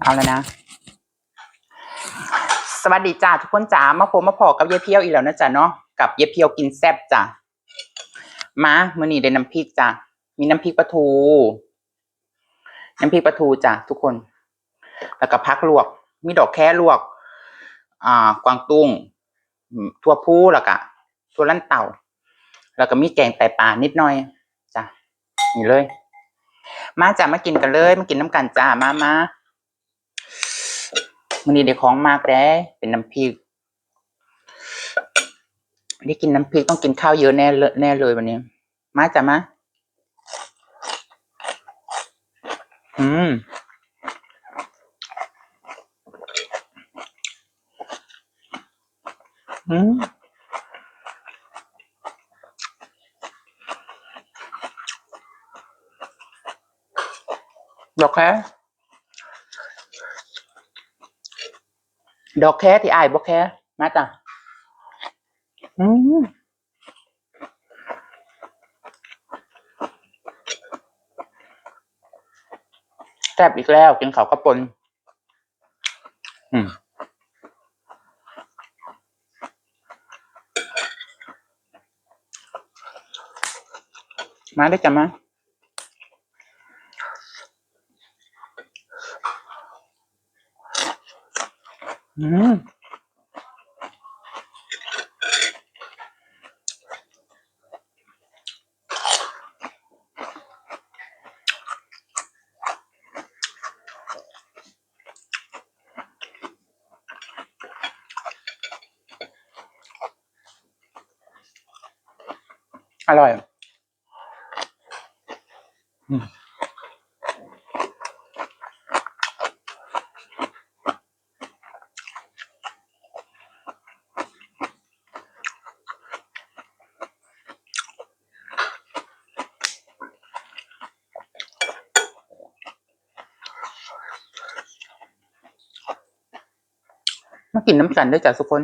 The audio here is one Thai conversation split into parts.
เอาแล้วนะ สวัสดีจ้าทุกคนจ้ามาพบมาพอกับเยายเพียวอีกแล้วนะจ๊ะเนาะกับเยายเพียวกินแซ่บจ้ะมามื่อนี้ได้น้ำพริกจ้ะมีน้ำพริกปลาทู น้ำพริกปลาทูจ้ะทุกคน แล้วก็พักลวก มีดอกแค่ลวก อ่ากวางตุ้งทั่วพูแล้วก็ทั่วลั่นเต่า แล้วก็มีแกงไตปลานิดหน่อยจ้ะนี่เลย มาจ้ะมากินกันเลยมากินน้ำกันจ้ามามา มันนี้เด็กของมากแล้วเป็นน้ำพริกได้กินน้ำพริกต้องกินข้าวเยอะแน่เลยแน่เลยวันนี้ มาจ้ะมาอืมอืมดอกแดอกแค่ที่อายบอกแค่มาจ้ะอืมแซ่บอีกแล้วกินเขาวกระปนอืมมาได้จ้ะมา อืมอร่อยอืม มากินน้ำกันได้จ้ะทุกคน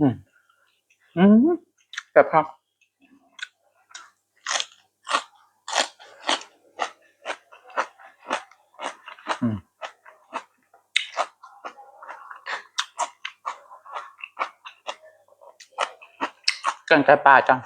อืม อืมแบบครับอืมแกงไก่ปลาจัง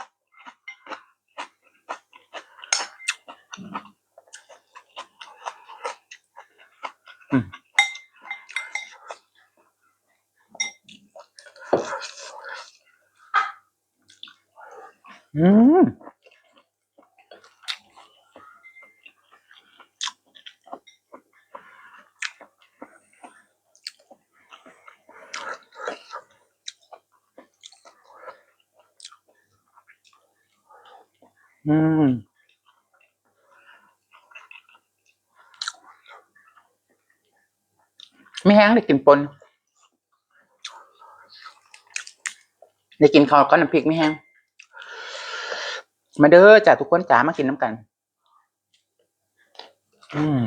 อืมอืมไม่แห้งได้กินปนได้กินข้าวก็น้ำพริกไม่แห้ง มาเด้อจ้ะทุกคนจ๋ามากินน้ำกัน อืม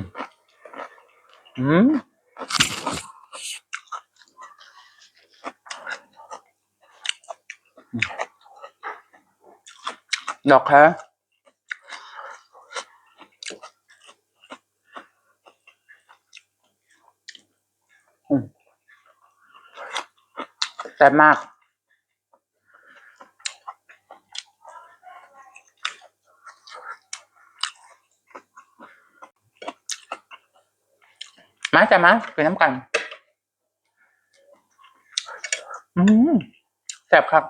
อืมดอกคะแซ่มาก มา จะมากินน้ำกัน อืมแซ่บครับ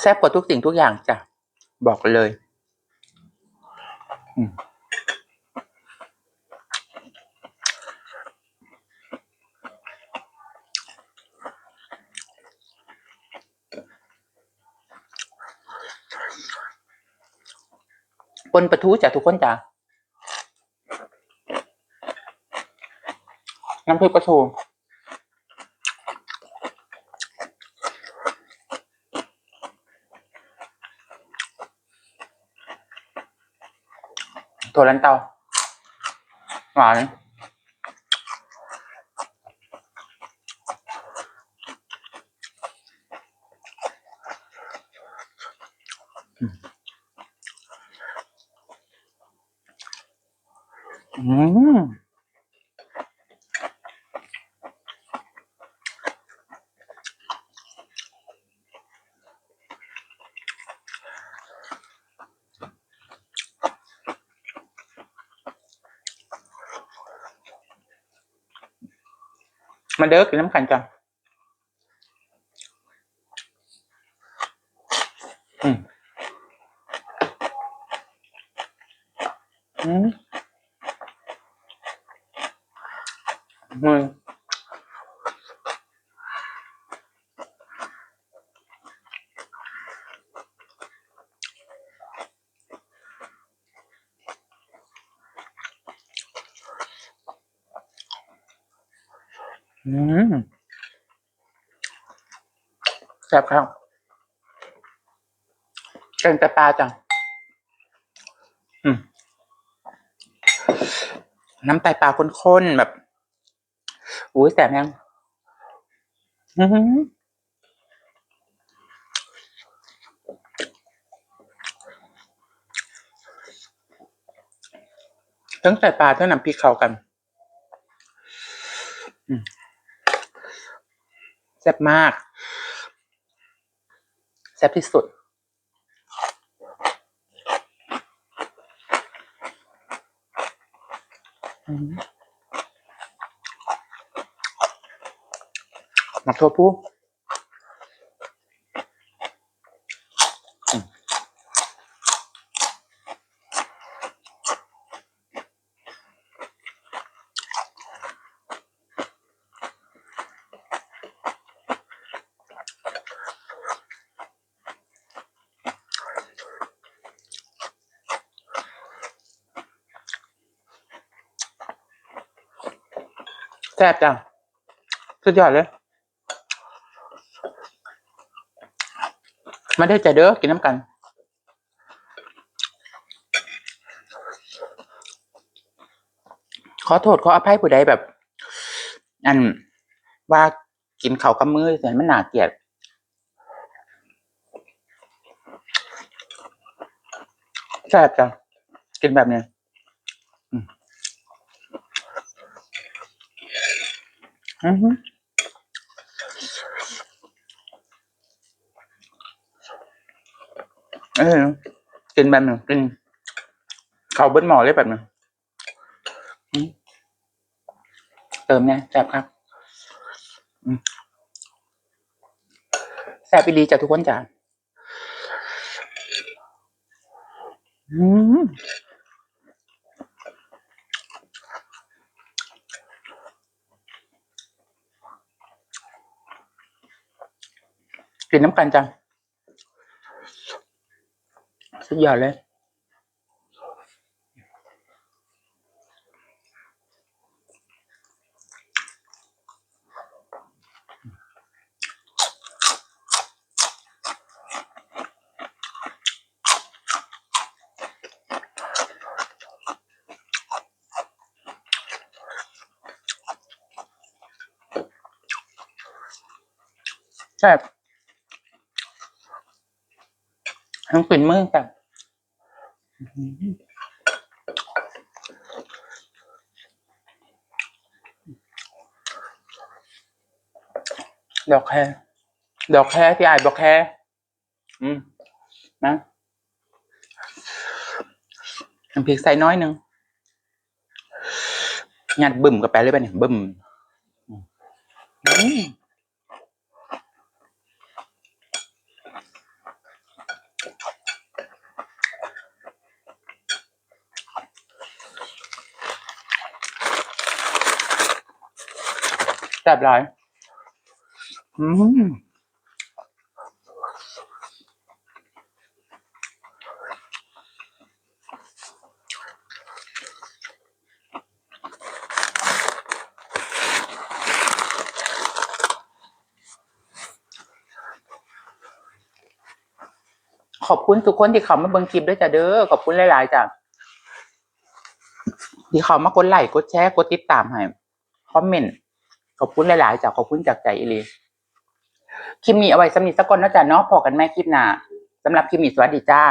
แซ่บกว่าทุกสิ่งทุกอย่างจ้ะ บอกเลย อืมปนปลาทูจ้ะทุกคนจ้ะ น้ำพริกปลาทูถั่วลันเตาหวานอืม มมาเด้อกินน้ำกันจ้ะอืมอืมมึง อืมแซ่บครับแกงแต่ปลาจ้ะอืม น้ำไตปลาข้นๆ แบบ อุ้ยแสบยัง อื้อหือทั้งไตปลาทั้งน้ำพริกเข้ากัน อืม แซ่บมาก แซ่บที่สุดอืมหมักทั่วผู้ ซ่บจัง สุดยอดเลย มาได้ใจเด้อกินน้ำกัน ขอโทษขออภัยผู้ใดแบบ อันว่ากินเขากับมือเสียมันน่าเกลียดแซ่บจัง กินแบบเนี้ยอืม อือหือเออกินแบบนึงกินเขาเบิ้ลหมอเลยแบบนึงเติมนี่ยแซ่บครับแซ่บอีลีจ้ะทุกคนจ้ะอืม กินน้ำกันจ้ะสุดยอดเลยแซ่ ทั้งกลิ่นมือแบบดอกแครดอกแครที่อายบอกแครอืมนะน้ำพริกใส่น้อยหนึ่งงัดบึ่มกับไปเลยไปเนี่ยบึ่มอืม ซ่บหลายอืมขอบคุณทุกคนที่เขามาเบิ่งคลิปด้วยจ้ะเด้อขอบคุณหลาย ๆจ้ะที่เขามากดไลค์กดแชร์กดติดตามให้คอมเมนต์ ขอบคุณหลายๆจากขอบคุณจากใจอีหลีคลิปนี้เอาไว้สำหรับนิทสักก่อนนะจ๊ะเนาะพอกันแม่คลิปหน้าสำหรับคลิปนี้สวัสดีจ้า